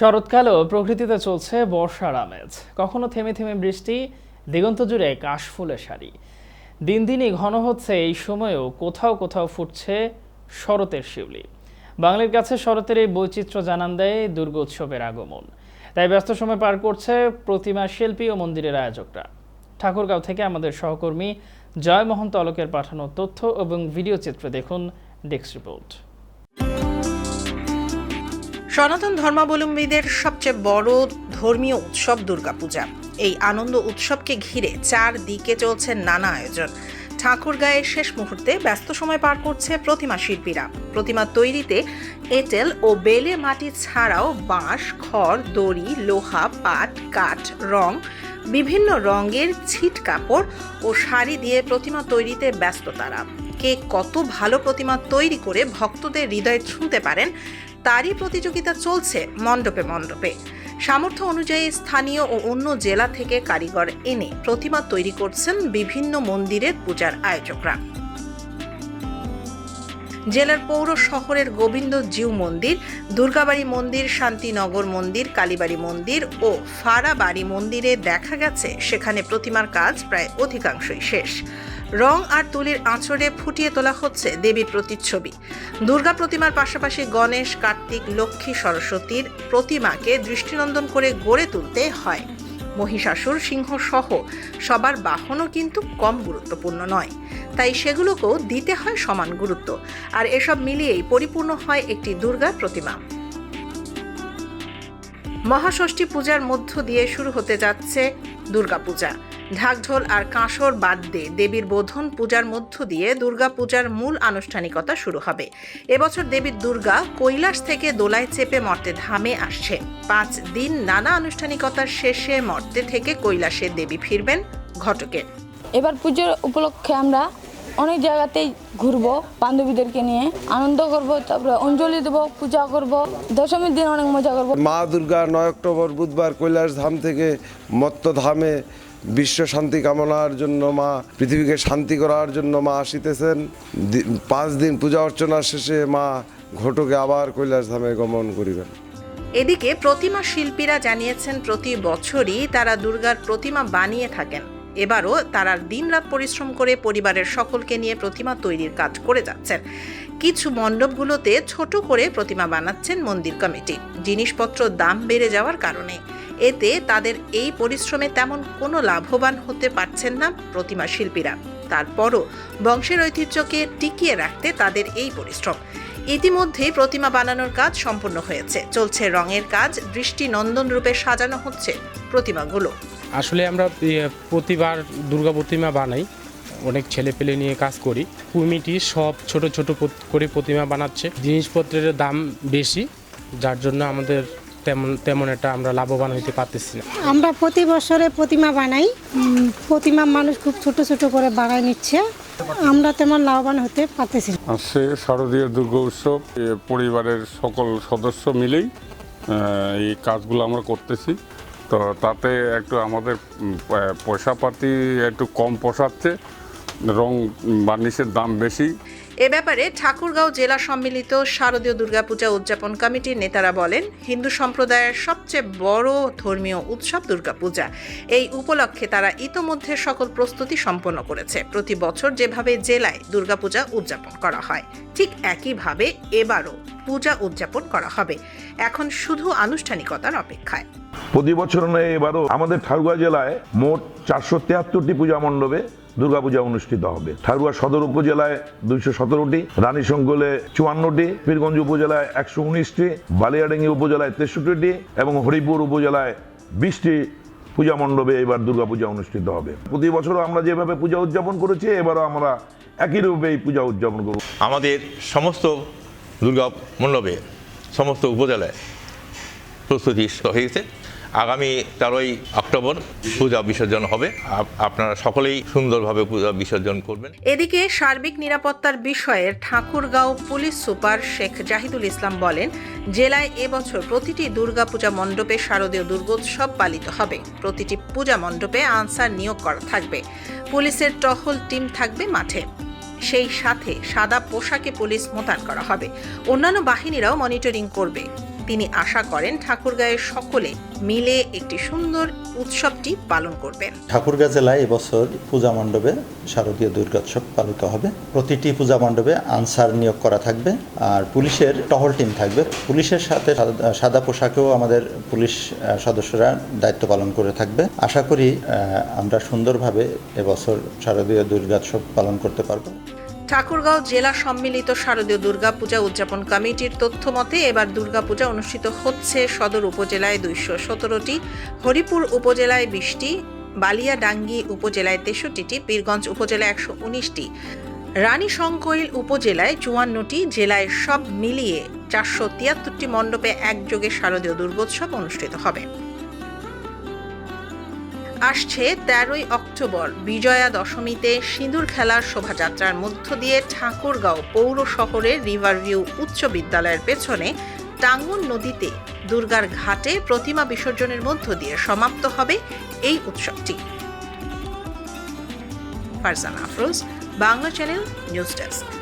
শরৎকালেও প্রকৃতিতে চলছে বর্ষার আমেজ। কখনো থেমে থেমে বৃষ্টি, দিগন্ত জুড়ে কাশফুলের সারি দিন দিনই ঘন হচ্ছে এই সময়েও কোথাও কোথাও ফুটছে শরতের শিউলি। বাঙালির কাছে শরতের এই বৈচিত্র্য জানান দেয় দুর্গোৎসবের আগমন। তাই ব্যস্ত সময় পার করছে প্রতিমা শিল্পী ও মন্দিরের আয়োজকরা। ঠাকুরগাঁও থেকে আমাদের সহকর্মী জয় মোহন তলকের পাঠানো তথ্য এবং ভিডিও চিত্র দেখুন ডেস্ক রিপোর্ট। সনাতন ধর্মাবলম্বীদের সবচেয়ে বড় ধর্মীয় উৎসব দুর্গাপূজা। এই আনন্দ উৎসবকে ঘিরে চারদিকে চলছে নানা আয়োজন। ঠাকুর ঠাকুরগাঁয়ের শেষ মুহূর্তে ব্যস্ত সময় পার করছে প্রতিমা শিল্পীরা। প্রতিমা তৈরিতে এঁটেল ও বেলে মাটি ছাড়াও বাঁশ, খড়, দড়ি, লোহা, পাট, কাঠ, রং, বিভিন্ন রঙের ছিট কাপড় ও শাড়ি দিয়ে প্রতিমা তৈরিতে ব্যস্ত তারা। কে কত ভালো প্রতিমা তৈরি করে ভক্তদের হৃদয়ে ছুঁতে পারেন তারই প্রতিযোগিতা চলছে মণ্ডপে মণ্ডপে। সামর্থ্য অনুযায়ী স্থানীয় ও অন্য জেলা থেকে কারিগর এনে প্রতিমা তৈরি করছেন বিভিন্ন মন্দিরের পূজার আয়োজকরা। জেলার পৌর শহরের গোবিন্দ জিউ মন্দির, দুর্গাবাড়ি মন্দির, শান্তিনগর মন্দির, কালীবাড়ি মন্দির ও ফাড়াবাড়ি মন্দিরে দেখা গেছে। সেখানে প্রতিমার কাজ প্রায় অধিকাংশই শেষ। রং আর তুলির আঁচড়ে ফুটিয়ে তোলা হচ্ছে দেবীর প্রতিচ্ছবি। দুর্গা প্রতিমার পাশাপাশি গণেশ, কার্তিক, লক্ষ্মী, সরস্বতীর প্রতিমাকে দৃষ্টিনন্দন করে গড়ে তুলতে হয়। মহিষাসুর সিংহ সহ সবার বাহনও কিন্তু কম গুরুত্বপূর্ণ নয়। তাই সেগুলোকেও দিতে হয় সমান গুরুত্ব। আর এসব মিলিয়েই পরিপূর্ণ হয় একটি দুর্গা প্রতিমা। মহাষষ্ঠী পূজার মধ্য দিয়ে শুরু হতে যাচ্ছে দুর্গাপূজা। ঢাকঢোল আর কাঁসর বাদ দিয়ে দেবীর বোধন পূজার মধ্য দিয়ে দুর্গাপূজার মূল আনুষ্ঠানিকতা শুরু হবে। এবছর দেবীর দুর্গা কৈলাস থেকে দোলায় চেপে মর্তে ধামে আসছে। পাঁচ দিন নানা আনুষ্ঠানিকতার শেষে মর্তে থেকে কৈলাসে দেবী ফিরবেন ঘটকে এবার পুজোর উপলক্ষে আমরা অনেক জায়গাতেই ঘুরবো বান্ধবীদেরকে নিয়ে আনন্দ করব তারপরে অঞ্জলি দেবো পূজা করব দশমীর দিন অনেক মজা করব। মা দুর্গা নয় অক্টোবর বুধবার কৈলাস ধাম থেকে মত্ত ধামে বিশ্ব শান্তি কামনার জন্য মা পৃথিবীকে শান্তি করার জন্য মা আসিতেছেন। পাঁচ দিন পূজা অর্চনা শেষে মা ঘটকে আবার কৈলাস ধামে গমন করিবেন। এদিকে প্রতিমা শিল্পীরা জানিয়েছেন প্রতি বছরই তারা দুর্গার প্রতিমা বানিয়ে থাকেন। এবারও তারা দিনরাত পরিশ্রম করে পরিবারের সকলকে নিয়ে প্রতিমা তৈরির কাজ করে যাচ্ছেন। কিছু মণ্ডপগুলোতে ছোট করে প্রতিমা বানাচ্ছেন মন্দির কমিটি। জিনিসপত্র দাম বেড়ে যাওয়ার কারণে। এতে তাদের এই পরিশ্রমে তেমন কোনো লাভবান হতে পারছেন না প্রতিমা শিল্পীরা। তারপরও বংশের ঐতিহ্যকে টিকিয়ে রাখতে তাদের এই পরিশ্রম। ইতিমধ্যেই প্রতিমা বানানোর কাজ সম্পন্ন হয়েছে। চলছে রঙের কাজ দৃষ্টি নন্দন রূপে সাজানো হচ্ছে প্রতিমাগুলো। আসলে আমরা প্রতিবার দুর্গা প্রতিমা বানাই। অনেক ছেলে পেলে নিয়ে কাজ করি। কমিটি সব ছোট ছোট করে প্রতিমা বানাচ্ছে। জিনিসপত্রের দাম বেশি যার জন্য আমাদের তেমন তেমন একটা আমরা লাভবান হইতে পারতেছি না। আমরা প্রতি বছরে প্রতিমা বানাই। প্রতিমা মানুষ খুব ছোট ছোট করে বানায় নিচ্ছে। আমরা তেমন লাভবান হতে পারতেছি না। আসছে শারদীয় দুর্গা উৎসব এ, পরিবারের সকল সদস্য মিলেই এই কাজগুলো আমরা করতেছি। তো তাতে একটু আমাদের পয়সাপাতি একটু কম পোষাচ্ছে রং বার্নিশের দাম বেশি। এ ব্যাপারে ঠাকুরগাঁও জেলা সম্মিলিত শারদীয় দুর্গাপূজা উদযাপন কমিটির নেতারা বলেন, হিন্দু সম্প্রদায়ের সবচেয়ে বড় ধর্মীয় উৎসব দুর্গাপূজা। এই উপলক্ষে তারা ইতোমধ্যে সকল প্রস্তুতি সম্পন্ন করেছে। প্রতি বছর যেভাবে জেলায় দুর্গাপূজা উদযাপন করা হয়, ঠিক একইভাবে এবারও পূজা উদযাপন করা হবে। এখন শুধু আনুষ্ঠানিকতার অপেক্ষায়। প্রতি বছর নয়, এবারও আমাদের ঠাকুরগাঁ জেলায় মোট চারশো তেহাত্তরটি পূজা মণ্ডপে দুর্গাপূজা অনুষ্ঠিত হবে। ঠাকুরগাঁ সদর উপজেলায় দুইশো সতেরোটি, রানী রানীশঙ্কলে চুয়ান্নটি, পীরগঞ্জ উপজেলায় একশো উনিশটি, বালিয়াডাঙ্গি উপজেলায় তেষট্টিটি এবং হরিপুর উপজেলায় বিশটি পূজা মণ্ডপে এবার দুর্গাপূজা অনুষ্ঠিত হবে। প্রতি বছরও আমরা যেভাবে পূজা উদযাপন করেছি, এবারও আমরা একই রূপে এই পূজা উদযাপন করব। আমাদের সমস্ত দুর্গা মণ্ডপে, সমস্ত উপজেলায় প্রস্তুতি হয়ে গেছে আগামী তেরোই অক্টোবর পূজা বিসর্জন হবে। আপ- আপনারা সকলেই সুন্দরভাবে পূজা বিসর্জন করবেন। এদিকে সার্বিক নিরাপত্তার বিষয়ে ঠাকুরগাঁও পুলিশ সুপার শেখ জাহিদুল ইসলাম বলেন, জেলায় এবছর প্রতিটি দুর্গাপূজা মণ্ডপে শারদীয় দুর্গোৎসব পালিত হবে। প্রতিটি পূজা মণ্ডপে আনসার নিয়োগ করা থাকবে। পুলিশের টহল টিম থাকবে মাঠে। সেই সাথে সাদা পোশাকে পুলিশ মোতায়েন করা হবে। অন্যান্য বাহিনীরাও মনিটরিং করবে। তিনি আশা করেন ঠাকুরগাঁয়ের সকলে মিলে একটি সুন্দর উৎসবটি পালন করবেন। ঠাকুরগাঁ জেলায় এবছর পূজা মণ্ডপে শারদীয় দুর্গোৎসব পালিত হবে। প্রতিটি পূজা মণ্ডপে আনসার নিয়োগ করা থাকবে আর পুলিশের টহল টিম থাকবে। পুলিশের সাথে সাদা- পোশাকেও আমাদের পুলিশ সদস্যরা দায়িত্ব পালন করে থাকবে। আশা করি আমরা সুন্দরভাবে এবছর শারদীয় দুর্গোৎসব পালন করতে পারব। ঠাকুরগাঁও জেলা সম্মিলিত শারদীয় দুর্গাপূজা উদযাপন কমিটির তথ্য মতে এবার দুর্গাপূজা অনুষ্ঠিত হচ্ছে সদর উপজেলায় দুইশো সতেরোটি, হরিপুর উপজেলায় বিশটি, বালিয়াডাঙ্গি উপজেলায় তেষট্টিটি, পীরগঞ্জ উপজেলায় একশো উনিশটি রানী শঙ্কইল উপজেলায় চুয়ান্নটি, জেলায় সব মিলিয়ে চারশো তিয়াত্তরটি মণ্ডপে একযোগে শারদীয় দুর্গোৎসব অনুষ্ঠিত হবে। আসছে তেরোই অক্টোবর। বিজয়া দশমীতে সিঁদুর খেলার শোভাযাত্রার মধ্য দিয়ে ঠাকুরগাঁও পৌর শহরের রিভারভিউ উচ্চ বিদ্যালয়ের পেছনে টাঙ্গন নদীতে দুর্গার ঘাটে প্রতিমা বিসর্জনের মধ্য দিয়ে সমাপ্ত হবে এই উৎসবটি। Farzana Afroz, Bangla channel news desk.